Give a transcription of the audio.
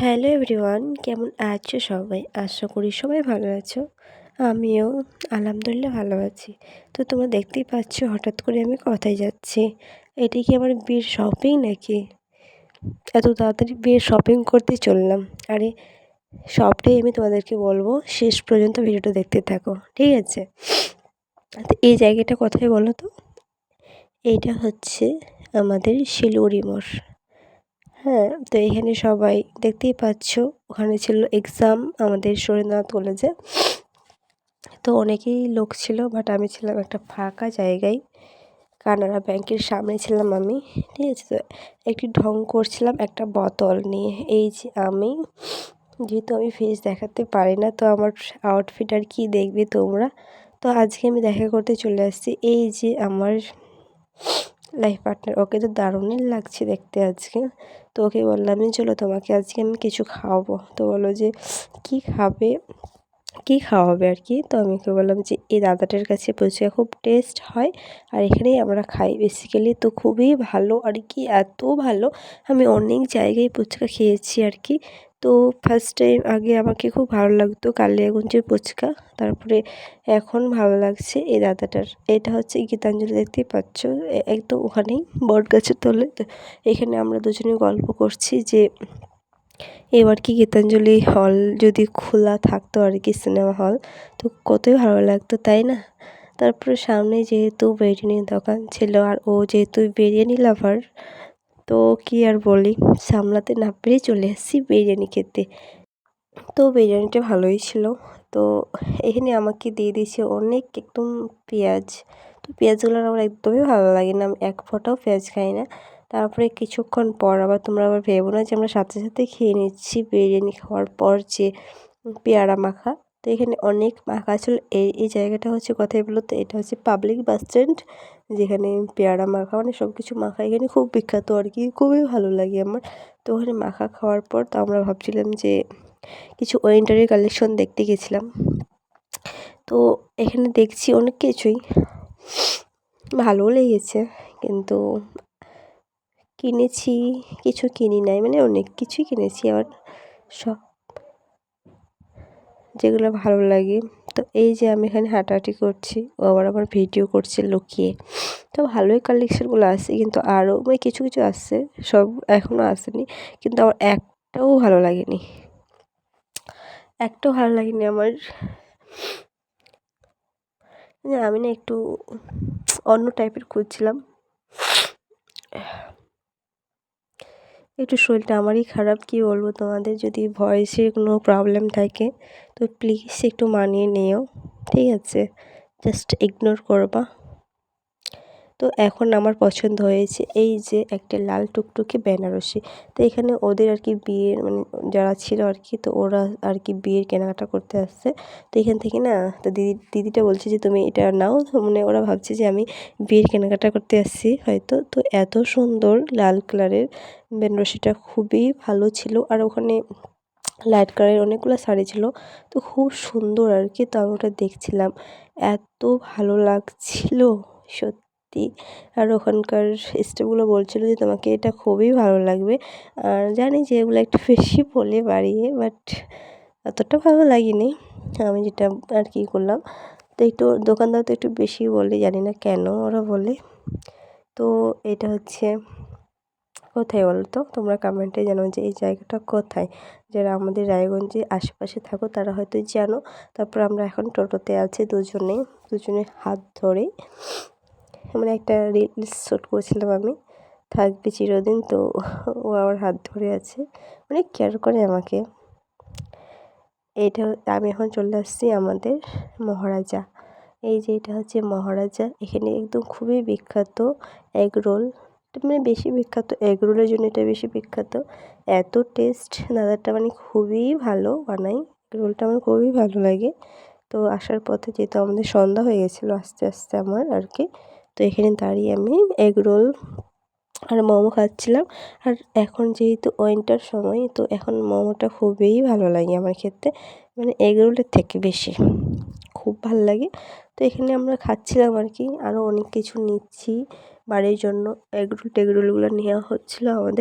Hello everyone, কেমন আছো সবাই? আশা করি সবাই ভালো আছো। আমিও আলহামদুলিল্লাহ ভালো আছি। তো তোমরা দেখতেই পাচ্ছ, হঠাৎ করে আমি কোথায় যাচ্ছি? এটি কি আমার বিয়ের শপিং নাকি? এত তাড়াতাড়ি বিয়ের শপিং করতে চললাম। আরে, সবটাই আমি তোমাদেরকে বলব। শেষ পর্যন্ত ভিডিওটা দেখতে থাকো, ঠিক আছে? এই জায়গাটা কোথায় বলো তো? এইটা হচ্ছে আমাদের শিলিগুড়ি মোড়। হ্যাঁ তো এখানে সবাই দেখতেই পাচ্ছ, ওখানে ছিল এক্সাম আমাদের সুরেন্দ্রনাথ কলেজে তো অনেকেই লোক ছিল বাট আমি ছিলাম একটা ফাঁকা জায়গায়। কানাড়া ব্যাংকের সামনে ছিলাম আমি, ঠিক আছে? তো একটি ঢং করছিলাম একটা বোতল নিয়ে। এই যে আমি, যেহেতু আমি ফেস দেখাতে পারি না, তো আমার আউটফিট আর কি দেখবে তোমরা? তো আজকে আমি দেখা করতে চলে আসছি। এই যে আমার লাইফ পার্টনার ওকে তো দারুণই লাগছে দেখতে আজকে। তো ওকে বললাম চলো তোমাকে আজকে আমি কিছু খাওয়াবো। তো বলো যে, কি খাবে? কী খাওয়াবে আর কি? তো আমি ওকে বললাম যে, এই দাদাটার কাছে ফুচকা খুব টেস্ট হয় আর এখানেই আমরা খাই। বেসিক্যালি তো খুবই ভালো আর কি, এত ভালো। আমি অনেক জায়গায় ফুচকা খেয়েছি আর কি। তো ফার্স্ট টাইম আগে আমাকে খুব ভালো লাগতো কালিয়াগঞ্জের ফুচকা, তারপরে এখন ভালো লাগছে এই দাদাটার। এটা হচ্ছে গীতাঞ্জলি দেখতেই পাচ্ছ একদম ওখানেই বট গাছের তলে এখানে আমরা দুজনে গল্প করছি যে এবার কি গীতাঞ্জলি হল যদি খোলা থাকতো আর কি সিনেমা হল, তো কতই ভালো লাগতো, তাই না? তারপরে সামনে যেহেতু বিরিয়ানির দোকান ছিল আর ও যেহেতু বিরিয়ানি লাভার তো কি আর বলি, সামলাতে না পেরে চলে এসেছি বিরিয়ানি খেতে। তো বিরিয়ানিটা ভালোই ছিল। তো এখানে আমাকে দিয়ে দিয়েছে অনেক একদম পেঁয়াজ। তো পেঁয়াজগুলো আমার একদমই ভালো লাগে না, আমি এক ফোঁটাও পেঁয়াজ খাই না। তারপরে কিছুক্ষণ পর আবার তোমরা আবার ভেবো না যে আমরা সাথে সাথে খেয়ে নিচ্ছি বিরিয়ানি খাওয়ার পর যে পেয়ারা মাখা। তো এখানে অনেক মাখা ছিল। এই এই জায়গাটা হচ্ছে, কথাই বলো তো এটা হচ্ছে পাবলিক বাস স্ট্যান্ড যেখানে পেয়ারা মাখা মানে সব কিছু মাখা। এখানে খুব বিখ্যাত আর কি, খুবই ভালো লাগে আমার। তো ওখানে মাখা খাওয়ার পর তো আমরা ভাবছিলাম যে কিছু ওয়েন্টারের কালেকশন দেখতে গেছিলাম। তো এখানে দেখছি অনেক কিছুই, ভালোও লেগেছে কিন্তু কিনেছি, কিছু কিনি নাই মানে অনেক কিছুই কিনেছি, আবার সব যেগুলো ভালো লাগে। তো এই যে আমি এখানে হাঁটাহাঁটি করছি, ও আবার আমার ভিডিও করছে লুকিয়ে। তো ভালোই কালেকশানগুলো আসছে কিন্তু আরও মানে কিছু কিছু আসছে সব এখনও আসেনি, কিন্তু আমার একটাও ভালো লাগেনি। একটাও ভালো লাগেনি আমার। আমি না একটু অন্য টাইপের খুঁজছিলাম। একটু শরীরটা আমারই খারাপ, কি বলব তোমাদের? যদি ভয়েসে কোনো প্রবলেম থাকে, তো প্লিজ একটু মানিয়ে নিও, ঠিক আছে? জাস্ট ইগনোর করবা। তো এখন আমার পছন্দ হয়েছে এই যে একটা লাল টুকটুকে বেনারসি। তো এখানে ওদের আর কি বিয়ের মানে যারা ছিল আর কি, তো ওরা আর কি বিয়ের কেনাকাটা করতে আসছে। তো এখান থেকে না, তো দিদি, দিদিটা বলছে যে, তুমি এটা নাও। মানে ওরা ভাবছে যে, আমি বিয়ের কেনাকাটা করতে আসছি। হয়তো। তো এত সুন্দর লাল কালারের বেনারসিটা খুবই ভালো ছিল। আর ওখানে লাইট কালারের অনেকগুলো শাড়ি ছিল। তো খুব সুন্দর আর কি, তো আমি ওটা দেখছিলাম। এত ভালো লাগছিল, সত্যি। সত্যি। আর ওখানকার স্টাফগুলো বলছিলো যে তোমাকে এটা খুবই ভালো লাগবে। আর জানি যে এগুলো একটু বেশি বলে বাড়িয়ে বাট অতটা ভালো লাগেনি। আমি যেটা আর কি করলাম, তো একটু দোকানদার তো একটু বেশি বলে, জানি না কেন ওরা বলে। তো এটা হচ্ছে, কোথায় বলো তো তোমরা কমেন্টে জানো যে এই জায়গাটা কোথায়? যারা আমাদের রায়গঞ্জে আশেপাশে থাকো, তারা হয়তো জানো। তারপর আমরা এখন টোটোতে আছি দুজনে দুজনে হাত ধরে মানে একটা রিলস শ্যুট করেছিলাম আমি। থাকবে চিরদিন, তো ও আমার হাত ধরে আছে। অনেক কেয়ার করে আমাকে। এইটা আমি এখন চলে আসছি আমাদের মহারাজা। এই যে এটা হচ্ছে মহারাজা। এখানে একদম খুবই বিখ্যাত এগ রোল। মানে বেশি বিখ্যাত, এগ রোলের জন্য এটা বেশি বিখ্যাত। এত টেস্ট দাদাটা মানে খুবই ভালো বানাই রোলটা আমার খুবই ভালো লাগে। তো আসার পথে যেহেতু আমাদের সন্ধ্যা হয়ে গেছিল আস্তে আস্তে আমার আর কি। তো এখানে দাঁড়িয়ে আমি এগ রোল আর মোমো খাচ্ছিলাম। আর এখন যেহেতু উইন্টার সময়, তো এখন মোমোটা খুবই ভালো লাগে আমার ক্ষেত্রে। মানে এগ রোলের থেকে বেশি। খুব ভালো লাগে। তো এখানে আমরা খাচ্ছিলাম আর কি। আরও অনেক কিছু নিচ্ছি। বাড়ির জন্য এগ রোল টেগ রোলগুলো নেওয়া হচ্ছিল আমাদের।